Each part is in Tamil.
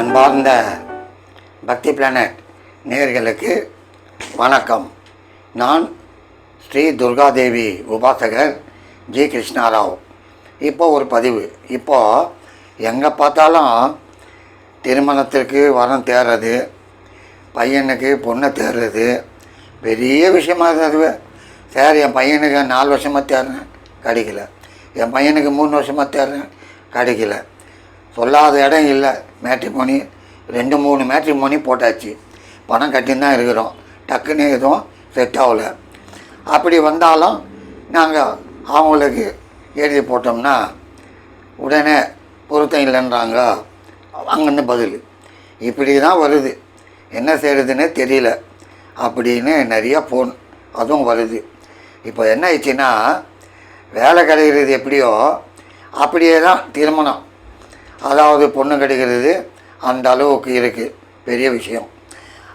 அன்பார்ந்த பக்தி பிளானட் நேர்களுக்கு வணக்கம். நான் ஸ்ரீ துர்காதேவி உபாசகர் ஜி கிருஷ்ணாராவ். இப்போ ஒரு பதிவு. இப்போது எங்கே பார்த்தாலும் திருமணத்திற்கு வரம் தேர்றது பையனுக்கு பொண்ணை தேர்றது பெரிய விஷயமா இருந்தது சார் என் பையனுக்கு நாலு வருஷமாக தேர்றேன் கிடைக்கல. என் பையனுக்கு மூணு வருஷமாக தேர்றேன் கிடைக்கல. சொல்லாத இடம் இல்லை. மேட்ரிமோனி ரெண்டு மூணு மேட்ரிமோனி போட்டாச்சு. பணம் கட்டின்னு தான் இருக்கிறோம். டக்குன்னு எதுவும் செட் ஆகல. அப்படி வந்தாலும் நாங்கள் அவங்களுக்கு எழுதி போட்டோம்னா உடனே பொருத்தம் இல்லைன்றாங்க. அங்கேருந்து பதில். இப்படி தான் வருது. என்ன செய்கிறதுன்னு தெரியல. அப்படின்னு நிறையா ஃபோன் அதுவும் வருது. இப்போ என்ன ஆயிடுச்சுன்னா வேலை கிடைக்கிறது எப்படியோ அப்படியே தான் திருமணம். அதாவது பொண்ணு கிடைக்கிறது அந்த அளவுக்கு இருக்குது பெரிய விஷயம்.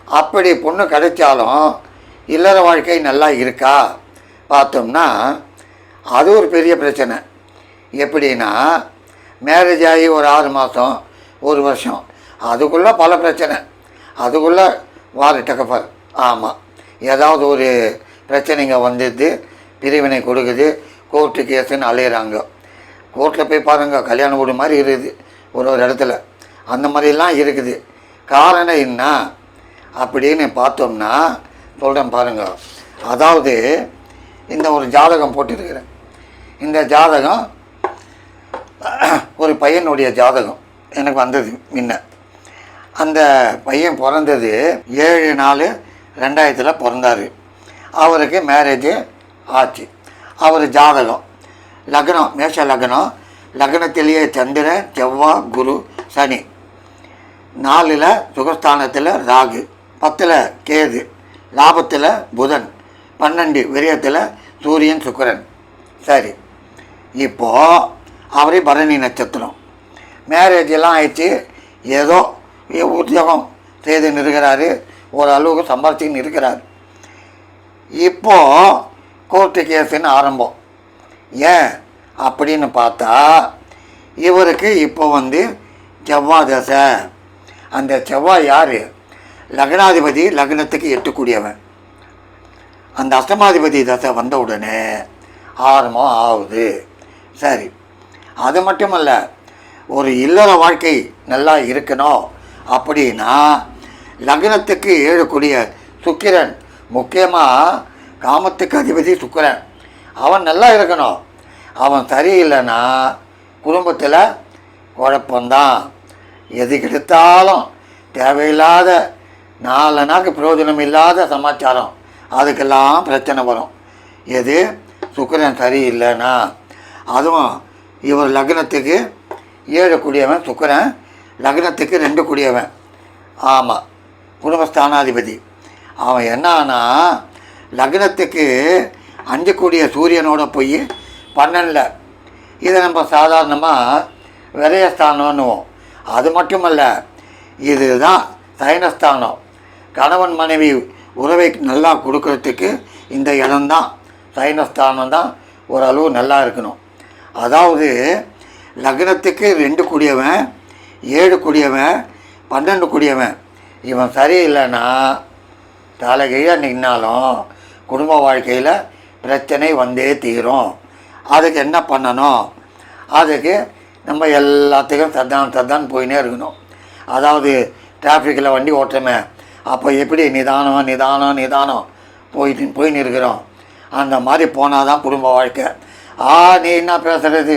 அப்படி பொண்ணு கிடைச்சாலும் இல்லற வாழ்க்கை நல்லா இருக்கா? பார்த்தோம்னா அது ஒரு பெரிய பிரச்சனை. எப்படின்னா மேரேஜ் ஆகி ஒரு ஆறு மாதம் ஒரு வருஷம். அதுக்குள்ளே பல பிரச்சனை. அதுக்குள்ளே வார டக்கஃபர் ஆமாம் ஏதாவது ஒரு பிரச்சனைங்க வந்துடுது பிரிவினை கொடுக்குது கோர்ட்டு கேஸுன்னு அலையிறாங்க. கோர்ட்டில் போய் பாருங்கள் கல்யாண வீடு மாதிரி இருக்குது. ஒரு ஒரு இடத்துல. அந்த மாதிரிலாம் இருக்குது. காரணம் என்ன? அப்படின்னு பார்த்தோம்னா சொல்கிறேன் பாருங்கள் அதாவது இந்த ஒரு ஜாதகம் போட்டிருக்கிறேன். இந்த ஜாதகம் ஒரு பையனுடைய ஜாதகம் எனக்கு வந்தது முன்ன. அந்த பையன் பிறந்தது ஏழு நாலு ரெண்டாயிரத்தில் பிறந்தார். அவருக்கு மேரேஜ் ஆச்சு. அவர் ஜாதகம் லக்னம் மேஷ லக்னம் லக்னத்திலேயே சந்திரன் செவ்வாய் குரு சனி. நாலில் சுகஸ்தானத்தில் ராகு பத்தில் கேது லாபத்தில் புதன் பன்னெண்டு விரயத்தில் சூரியன் சுக்கரன். சரி. இப்போது அவரே பரணி நட்சத்திரம். மேரேஜ் எல்லாம் ஆயிடுச்சு. ஏதோ உத்தியோகம் செய்துன்னு இருக்கிறாரு. ஓரளவுக்கு சம்பாரிச்சுன்னு இருக்கிறார். இப்போது கோர்ட்டு கேஸுன்னு ஆரம்பம். ஏன்? அப்படின்னு பார்த்தா இவருக்கு இப்போ வந்து செவ்வாய் தசை. அந்த செவ்வாய் யார்? லக்னாதிபதி லக்னத்துக்கு எட்டக்கூடியவன். அந்த அஷ்டமாதிபதி தசை வந்த உடனே ஆரம்பம் ஆகுது. சரி அது மட்டுமல்ல ஒரு இல்லற வாழ்க்கை நல்லா இருக்கணும் அப்படின்னா லக்னத்துக்கு ஏழக்கூடிய சுக்கிரன் முக்கியமாக காமத்துக்கு அதிபதி சுக்கிரன். அவன் நல்லா இருக்கணும். அவன் சரியில்லைன்னா குடும்பத்தில் குழப்பந்தான். எது கிடைத்தாலும் தேவையில்லாத நாலு நாக்கு பிரயோஜனம் இல்லாத சமாச்சாரம். அதுக்கெல்லாம் பிரச்சனை வரும். எது? சுக்கரன் சரியில்லைன்னா அதுவும் இவர் லக்னத்துக்கு ஏழு குடியவன் சுக்கரன் லக்னத்துக்கு ரெண்டு குடியவன். ஆமாம் குடும்பஸ்தானாதிபதி. அவன் என்னன்னா லக்னத்துக்கு அஞ்சு கூடிய சூரியனோட போய் பன்னெண்டில். இதை நம்ம சாதாரணமாக விரயஸ்தானம்னுவோம். அது மட்டுமல்ல இதுதான் சயனஸ்தானம் கணவன் மனைவி உறவை நல்லா கொடுக்கறதுக்கு இந்த இடம்தான். சயனஸ்தானம் தான் ஓரளவு நல்லா இருக்கணும். அதாவது லக்னத்துக்கு ரெண்டு கூடியவன் ஏழு கூடியவன் பன்னெண்டு கூடியவன். இவன் சரியில்லைன்னா தலைகீழாக நின்னாலும் குடும்ப வாழ்க்கையில் பிரச்சனை வந்தே தீரும். அதுக்கு என்ன பண்ணணும்? அதுக்கு நம்ம எல்லாத்துக்கும் சத்தான் சத்தான் போயினே இருக்கணும். அதாவது டிராஃபிக்கில் வண்டி ஓட்டுறமே அப்போ எப்படி நிதானம் நிதானம் நிதானம் போயிட்டு போயின்னு இருக்கிறோம். அந்த மாதிரி போனால் தான் குடும்ப வாழ்க்கை. ஆ நீ என்ன பேசுகிறது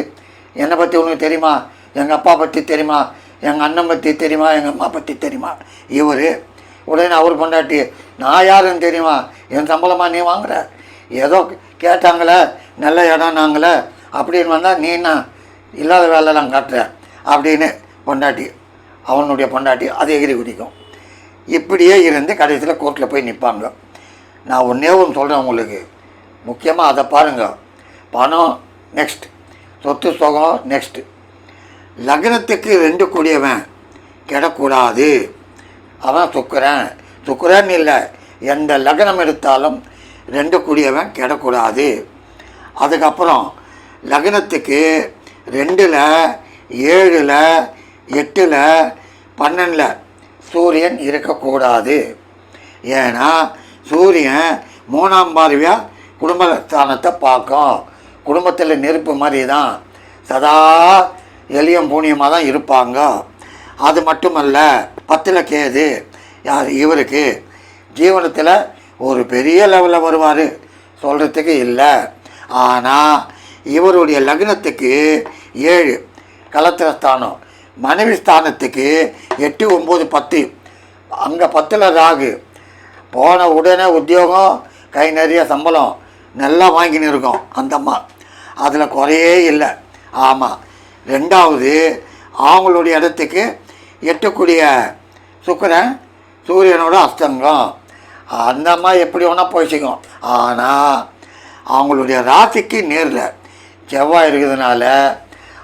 என்னை பற்றி உனக்கு தெரியுமா? எங்கள் அப்பா பற்றி தெரியுமா? எங்கள் அண்ணன் பற்றி தெரியுமா? எங்கள் அம்மா பற்றி தெரியுமா? இவர் உடனே அவர் பொண்டாட்டி நான் யாருன்னு தெரியுமா? என் சம்பளமாக நீ வாங்குற? ஏதோ கேட்டாங்களே நல்ல இடம் நாங்களே அப்படின்னு வந்தால் நீ என்ன இல்லாத வேலைலாம் காட்டுறேன் அப்படின்னு பொண்டாட்டி அவனுடைய பொண்டாட்டி அது எகிரி குடிக்கும். இப்படியே இருந்து கடைசியில் கோர்ட்டில் போய் நிற்பாங்க நான் ஒன்றே ஒன்று சொல்கிறேன் உங்களுக்கு. முக்கியமாக அதை பாருங்கள் பணம் நெக்ஸ்ட் சொத்து சுகம் நெக்ஸ்ட் லக்னத்துக்கு ரெண்டு கூடியவன் கிடக்கூடாது. அவன் சுக்கரன். சுக்கரன் இல்லை எந்த லக்னம் எடுத்தாலும் ரெண்டு கூடியவன் கிடக்கூடாது. அதுக்கப்புறம் லக்னத்துக்கு ரெண்டில் ஏழில் எட்டில் பன்னெண்டில் சூரியன் இருக்கக்கூடாது. ஏன்னா சூரியன் மூணாம் பார்வையாக குடும்பஸ்தானத்தை பார்க்கும். குடும்பத்தில் நெருப்பு மாதிரி தான் சதா எளியம் பூனியமாக தான் இருப்பாங்க. அது மட்டுமல்ல பத்தில் கேது யார் இவருக்கு? ஜீவனத்தில் ஒரு பெரிய லெவலில் வருவார். சொல்கிறதுக்கு இல்லை. ஆனால் இவருடைய லக்னத்துக்கு ஏழு கலத்திரஸ்தானம். மனைவி ஸ்தானத்துக்கு எட்டு ஒம்பது பத்து. அங்கே பத்தில் ராகு. போன உடனே உத்தியோகம் கை நிறைய சம்பளம் நல்லா வாங்கின்னு இருக்கோம் அந்தம்மா அதில் குறையே இல்லை. ஆமாம் ரெண்டாவது அவங்களுடைய இடத்துக்கு எட்டக்கூடிய சுக்கிரன் சூரியனோட அஸ்தங்கம் அந்த அம்மா எப்படி வேணால் போயிச்சுக்கும் ஆனால் அவங்களுடைய ராசிக்கு நேரில் செவ்வாய் இருக்கிறதுனால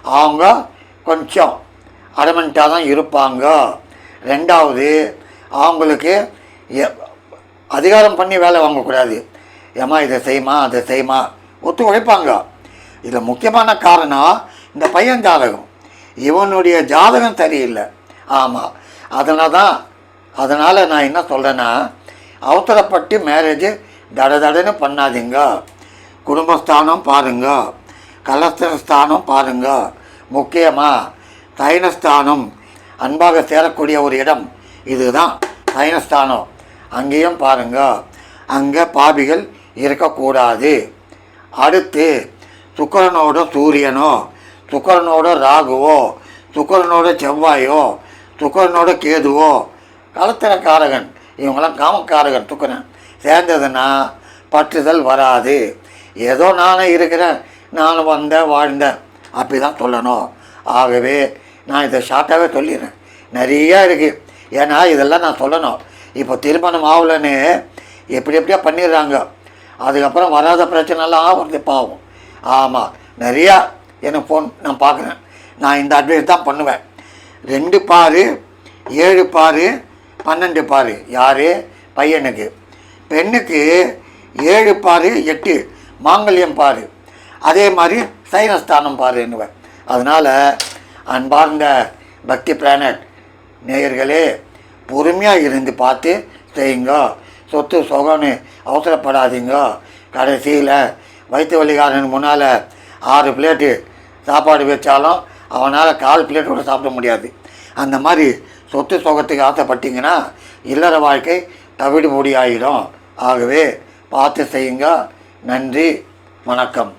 அவங்க கொஞ்சம் அடமெண்ட்டாக தான் இருப்பாங்க. ரெண்டாவது அவங்களுக்கு எ- அதிகாரம் பண்ணி வேலை வாங்கக்கூடாது. ஏம்மா இதை செய்யுமா அதை செய்யுமா? ஒத்து உழைப்பாங்க. இதில் முக்கியமான காரணம் இந்த பையன் ஜாதகம். இவனுடைய ஜாதகம் சரியில்லை. ஆமாம் அதனால் தான் அதனால் நான் என்ன சொல்கிறேன்னா அவசரப்பட்டு மேரேஜ் தட தடன்னு பண்ணாதீங்க. குடும்பஸ்தானம் பாருங்க. கலஸ்தர ஸ்தானம் பாருங்க. முக்கியமாக தைனஸ்தானம் அன்பாக சேரக்கூடிய ஒரு இடம் இதுதான். சைனஸ்தானம் அங்கேயும் பாருங்க. அங்கே பாபிகள் இருக்கக்கூடாது. அடுத்து சுக்கரனோட சூரியனோ சுக்கரனோட ராகுவோ சுக்கரனோட செவ்வாயோ சுக்கரனோட கேதுவோ கலத்திரக்காரகன் இவங்கெல்லாம் காமக்காரகர் தூக்குறேன். சேர்ந்ததுன்னா பற்றுதல் வராது. ஏதோ நானே இருக்கிறேன். நான் வந்தேன் வாழ்ந்தேன். அப்படி தான் சொல்லணும். ஆகவே நான் இதை ஷார்ட்டாகவே சொல்லிடுறேன். நிறையா இருக்குது ஏன்னா இதெல்லாம் நான் சொல்லணும். இப்போ திருமணம் ஆகலன்னு எப்படி எப்படியா பண்ணிடுறாங்க. அதுக்கப்புறம் வராத பிரச்சனைலாம் ஆகிறது பாவம். ஆமாம் நிறையா எனக்கு ஃபோன் நான் பார்க்குறேன். நான் இந்த அட்வைஸ் தான் பண்ணுவேன். ரெண்டு பாரு ஏழு பாரு பன்னெண்டு பாரு. யார்? பையனுக்கு. பெண்ணுக்கு ஏழு பாரு எட்டு. மாங்கல்யம் பாரு. அதே மாதிரி சைனஸ்தானம் பாருன்னுவேன் அதனால் அன்பார்ந்த பக்தி பிளானட் நேயர்களே பொறுமையாக இருந்து பார்த்து செய்யுங்க. சொத்து சொகம்னு அவசரப்படாதீங்க. கடைசியில் வயிற்று வழிகாரன் முன்னால் ஆறு பிளேட்டு சாப்பாடு வச்சாலும் அவனால் கால் பிளேட்டோடு கூட சாப்பிட முடியாது. அந்த மாதிரி சொத்து சுகத்துக்கு ஆசைப்பட்டீங்கன்னா இல்லற வாழ்க்கை தவிடுபொடி ஆகிடும் ஆகவே பார்த்து செய்யுங்க. நன்றி. வணக்கம்.